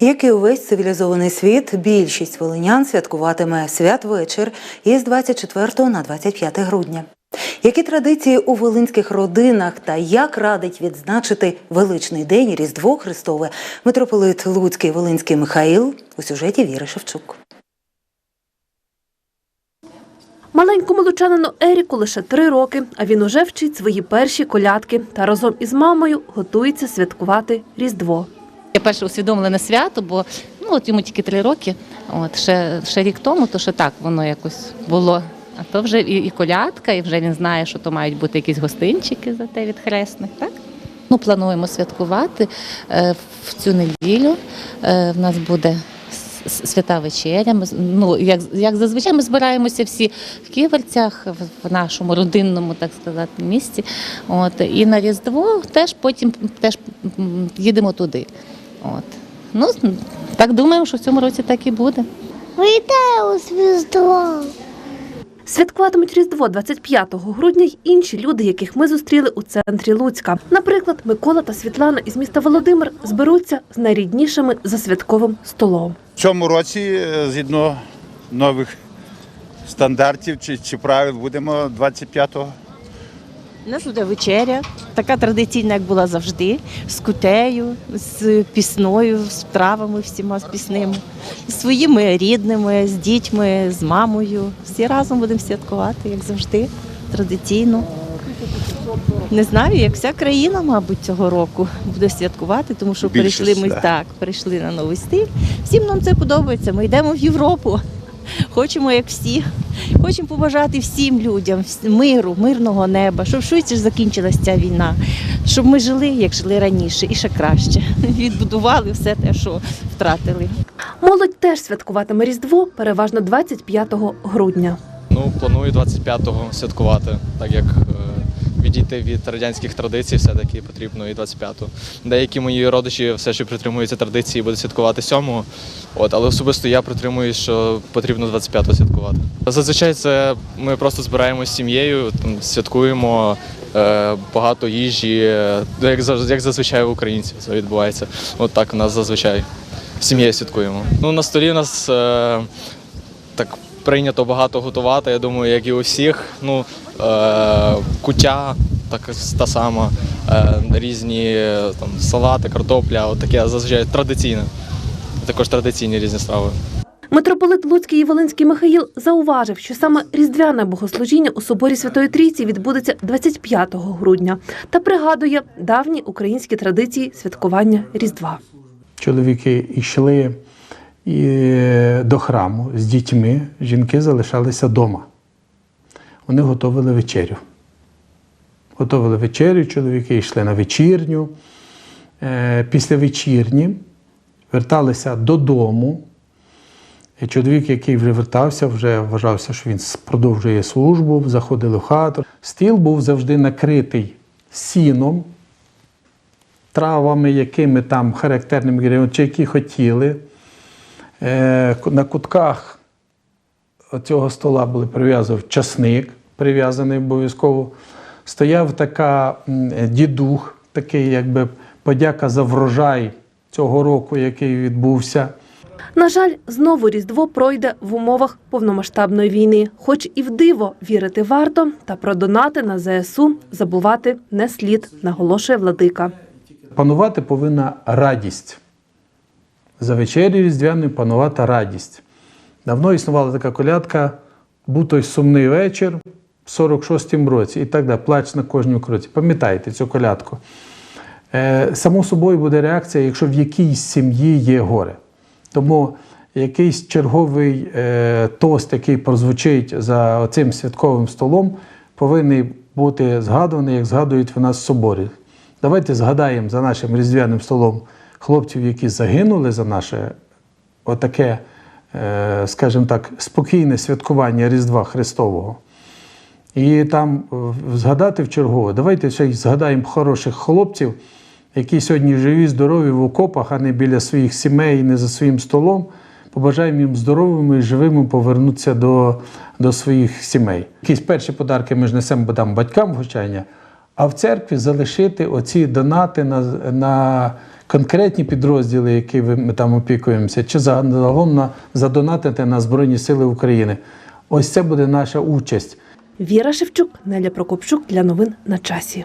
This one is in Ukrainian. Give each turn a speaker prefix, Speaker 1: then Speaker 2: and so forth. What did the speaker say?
Speaker 1: Як і увесь цивілізований світ, більшість волинян святкуватиме святвечір із 24 на 25 грудня. Які традиції у волинських родинах та як радить відзначити величний день Різдво Христове митрополит Луцький Волинський Михаїл у сюжеті Віри Шевчук.
Speaker 2: Маленькому лучанину Еріку лише три роки, а він уже вчить свої перші колядки та разом із мамою готується святкувати Різдво.
Speaker 3: Я перше усвідомлене свято, бо ну от йому тільки три роки. От ще, ще рік тому, то що так воно якось було. А то вже і, і колядка, і вже він знає, що то мають бути якісь гостинчики за те від хресних. Так ну плануємо святкувати е, в цю неділю. Е, в нас буде свята вечеря. Ну як, як зазвичай ми збираємося всі в ківерцях, в, в нашому родинному, так сказати, місці. От і на Різдво теж потім теж їдемо туди. От. Ну, так думаємо, що в цьому році так і буде.
Speaker 4: Вітаю з Різдвом!
Speaker 2: Святкуватимуть Різдво 25 грудня й інші люди, яких ми зустріли у центрі Луцька. Наприклад, Микола та Світлана із міста Володимир зберуться з найріднішими за святковим столом.
Speaker 5: В цьому році, е, згідно нових стандартів чи, чи правил, будемо 25-го.
Speaker 6: У нас буде вечеря, така традиційна, як була завжди, з кутею, з пісною, з травами всіма з пісними, з своїми рідними, з дітьми, з мамою. Всі разом будемо святкувати, як завжди, традиційно. Не знаю, як вся країна, мабуть, цього року буде святкувати, тому що
Speaker 5: Більшість,
Speaker 6: перейшли ми
Speaker 5: да.
Speaker 6: так, перейшли на новий стиль. Всім нам це подобається. Ми йдемо в Європу. Хочемо, як всі. Хочемо побажати всім людям миру, мирного неба, щоб швидше закінчилася ця війна, щоб ми жили, як жили раніше, і ще краще. Відбудували все те, що втратили.
Speaker 2: Молодь теж святкуватиме Різдво переважно 25 грудня.
Speaker 7: Ну, планую 25-го святкувати, так як е, відійти від радянських традицій все-таки потрібно і 25-го. Деякі мої родичі все ще притримуються традиції і будуть святкувати 7-го. От, але особисто я притримуюсь, що потрібно 25-го святкувати. Зазвичай це ми просто збираємося з сім'єю, святкуємо е, багато їжі, як, зазвичай у українців це відбувається. От так у нас зазвичай з сім'єю святкуємо. Ну, на столі у нас. Е, так прийнято багато готувати, я думаю, як і у всіх. Ну, е, куття, так та сама, е, різні е, там, салати, картопля, от таке зазвичай традиційне. Також традиційні різні страви.
Speaker 2: Митрополит Луцький і Волинський Михаїл зауважив, що саме різдвяне богослужіння у соборі Святої Трійці відбудеться 25 грудня та пригадує давні українські традиції святкування Різдва.
Speaker 8: чоловіки йшли і до храму з дітьми, жінки залишалися вдома. Вони готували вечерю. Готували вечерю, чоловіки йшли на вечірню. Е, Після вечірні верталися додому. Чоловік, який вже вертався, вже вважався, що він продовжує службу, заходили в хату. Стіл був завжди накритий сіном, травами, якими там характерними чи які хотіли. Е, На кутках цього стола були прив'язаний часник, прив'язаний обов'язково. Стояв така дідух, такий, якби подяка за врожай цього року, який відбувся.
Speaker 2: На жаль, знову Різдво пройде в умовах повномасштабної війни. Хоч і в диво вірити варто, та про донати на ЗСУ забувати не слід, наголошує владика.
Speaker 8: Панувати повинна радість. За вечерю різдвяною панувати радість. Давно існувала така колядка «Був той сумний вечір в 46-му році і так далі. Плач на кожній кроці. Пам'ятайте цю колядку. Е, само собою буде реакція, якщо в якійсь сім'ї є горе. Тому якийсь черговий е, тост, який прозвучить за цим святковим столом, повинен бути згадуваний, як згадують в нас в соборі. Давайте згадаємо за нашим різдвяним столом хлопців, які загинули за наше отаке, е, скажімо так, спокійне святкування Різдва Христового. І там е, згадати в чергове. Давайте ще й згадаємо хороших хлопців, які сьогодні живі, здорові в окопах, а не біля своїх сімей, не за своїм столом. Побажаємо їм здоровими і живими повернутися до, до своїх сімей. Якісь перші подарки ми ж несемо там батькам вгощання, а в церкві залишити оці донати на, на конкретні підрозділи, які ми там опікуємося, чи загалом на, задонатити на Збройні Сили України. Ось це буде наша участь.
Speaker 2: Віра Шевчук, Неля Прокопчук для новин на часі.